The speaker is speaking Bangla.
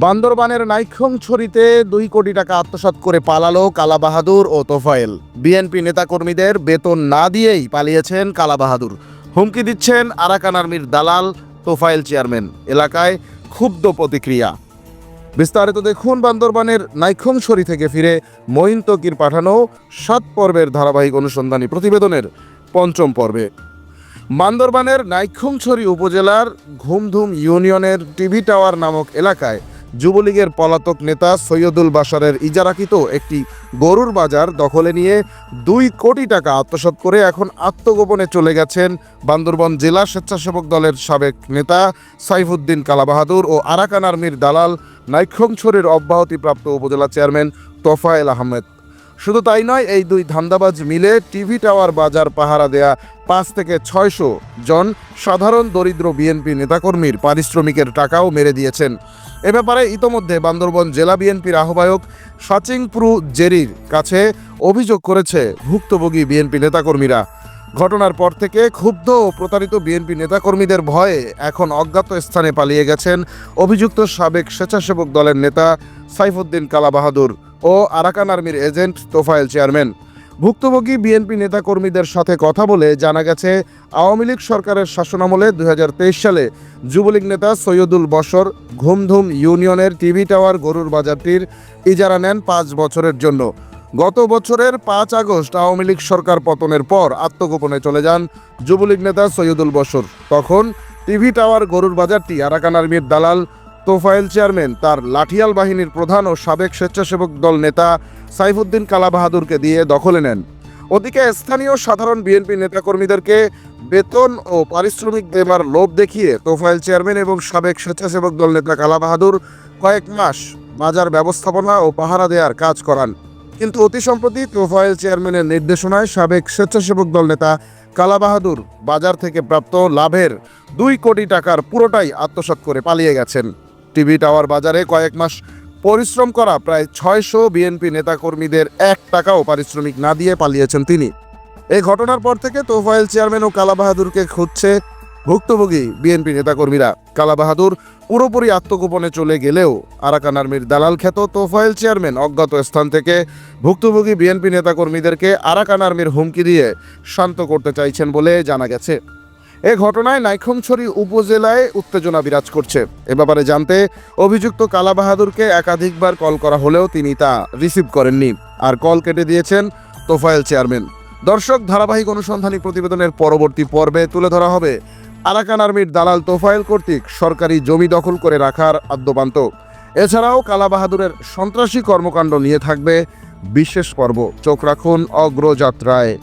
বান্দরবানের নাইক্ষংছড়িতে দুই কোটি টাকা আত্মসাৎ করে পালালো কালাবাহাদুর ও তোফায়েল। বিএনপি নেতাকর্মীদের বেতন না দিয়েই পালিয়েছেন কালাবাহাদুর। হুমকি দিচ্ছেন আরাকান আর্মির দালাল, তোফায়েল চেয়ারম্যান। এলাকায় ক্ষুব্ধ প্রতিক্রিয়া। বিস্তারিত দেখুন বান্দরবানের নাইক্ষংছড়ি থেকে ফিরে মঈন তকির পাঠানো সাত পর্বের ধারাবাহিক অনুসন্ধানী প্রতিবেদনের পঞ্চম পর্বে। বান্দরবানের নাইক্ষংছড়ি উপজেলার ঘুমধুম ইউনিয়নের টিভি টাওয়ার নামক এলাকায় যুবলীগের পলাতক নেতা সৈয়দুল বাসারের ইজারাকৃত একটি গরুর বাজার দখলে নিয়ে দুই কোটি টাকা আত্মসাত করে এখন আত্মগোপনে চলে গেছেন বান্দরবন জেলা স্বেচ্ছাসেবক দলের সাবেক নেতা সাইফুদ্দিন কালাবাহাদুর ও আরাকান আর্মির দালাল নাইক্ষংছড়ির অব্যাহতিপ্রাপ্ত উপজেলা চেয়ারম্যান তোফায়েল আহমেদ। শুধু তাই নয়, এই দুই ধান্দাবাজ মিলে টিভি টাওয়ার বাজার পাহারা দেয়া পাঁচ থেকে ছয়শো জন সাধারণ দরিদ্র বিএনপি নেতাকর্মীর পারিশ্রমিকের টাকাও মেরে দিয়েছেন। এ ব্যাপারে ইতোমধ্যে বান্দরবন জেলা বিএনপির আহ্বায়ক সাচিংপ্রু জেরির কাছে অভিযোগ করেছে ভুক্তভোগী বিএনপি নেতাকর্মীরা। ঘটনার পর থেকে ক্ষুব্ধ ও প্রতারিত বিএনপি নেতাকর্মীদের ভয়ে এখন অজ্ঞাত স্থানে পালিয়ে গেছেন অভিযুক্ত সাবেক স্বেচ্ছাসেবক দলের নেতা সাইফুদ্দিন কালাবাহাদুর। ও আরাকান আর্মির এজেন্ট তোফায়েল চেয়ারম্যান। ভুক্তভোগী বিএনপি নেতাকর্মীদের সাথে কথা বলে জানা গেছে, আওয়ামী লীগ সরকারের শাসনামলে দুই সালে যুবলীগ নেতা সৈয়দুল বসর ঘুমধুম ইউনিয়নের টিভি টাওয়ার গরুর বাজারটির ইজারা নেন পাঁচ বছরের জন্য। গত বছরের পাঁচ আগস্ট আওয়ামী লীগ সরকার পতনের পর আত্মগোপনে চলে যান যুবলীগ নেতা সৈয়দুল বসর তখন টিভি টাওয়ার গরুর বাজারটি আরাকান আর্মির দালাল তোফায়েল চেয়ারম্যান, তার লাঠিয়াল বাহিনীর প্রধান ও সাবেক স্বেচ্ছাসেবক দল নেতা সাইফুদ্দিন কালাবাহাদুরকে দিয়ে দখলে নেন। ওদিকে স্থানীয় সাধারণ বিএনপি নেতাকর্মীদেরকে বেতন ও পারিশ্রমিক দেবার লোভ দেখিয়ে তোফায়েল চেয়ারম্যান এবং সাবেক স্বেচ্ছাসেবক দল নেতা কালাবাহাদুর কয়েক মাস বাজার ব্যবস্থাপনা ও পাহারা দেওয়ার কাজ করান। কিন্তু অতি সম্প্রতি তোফায়েল চেয়ারম্যানের নির্দেশনায় সাবেক স্বেচ্ছাসেবক দল নেতা কালাবাহাদুর বাজার থেকে প্রাপ্ত লাভের দুই কোটি টাকার পুরোটাই আত্মসাৎ করে পালিয়ে গেছেন। টিভি টাওয়ার বাজারে কয়েক মাস পরিশ্রম করা প্রায় ছয়শো বিএনপি নেতাকর্মীদের এক টাকাও পারিশ্রমিক না দিয়ে পালিয়েছেন তিনি। এই ঘটনার পর থেকে তোফায়েল চেয়ারম্যান ও কালাবাহাদুরকে খুঁজছে ভুক্তভোগী বিএনপি নেতাকর্মীরা। কালাবাহাদুর পুরোপুরি আত্মগোপনে চলে গেলেও আরাকান আর্মির দালাল খ্যাত তোফায়েল চেয়ারম্যান অজ্ঞাত স্থান থেকে ভুক্তভোগী বিএনপি নেতাকর্মীদেরকে আরাকান আর্মির হুমকি দিয়ে শান্ত করতে চাইছেন বলে জানা গেছে। এ ঘটনায় নাইখংছড়ি উপজেলায় উত্তেজনা বিরাজ করছে। এ ব্যাপারে জানতে অভিযুক্ত কালাবাহাদুরকে একাধিকবার কল করা হলেও তিনি তা রিসিভ করেননি। আর কল কেটে দিয়েছেন তোফায়েল চেয়ারম্যান। দর্শক, ধারাবাহিক অনুসন্ধানী প্রতিবেদনের পরবর্তী পর্বে তুলে ধরা হবে আরাকান আর্মির দালাল তোফায়েল কর্তৃক সরকারি জমি দখল করে রাখার আদ্যপান্ত। এছাড়াও কালাবাহাদুরের সন্ত্রাসী কর্মকাণ্ড নিয়ে থাকবে বিশেষ পর্ব। চোখ রাখুন অগ্রযাত্রায়।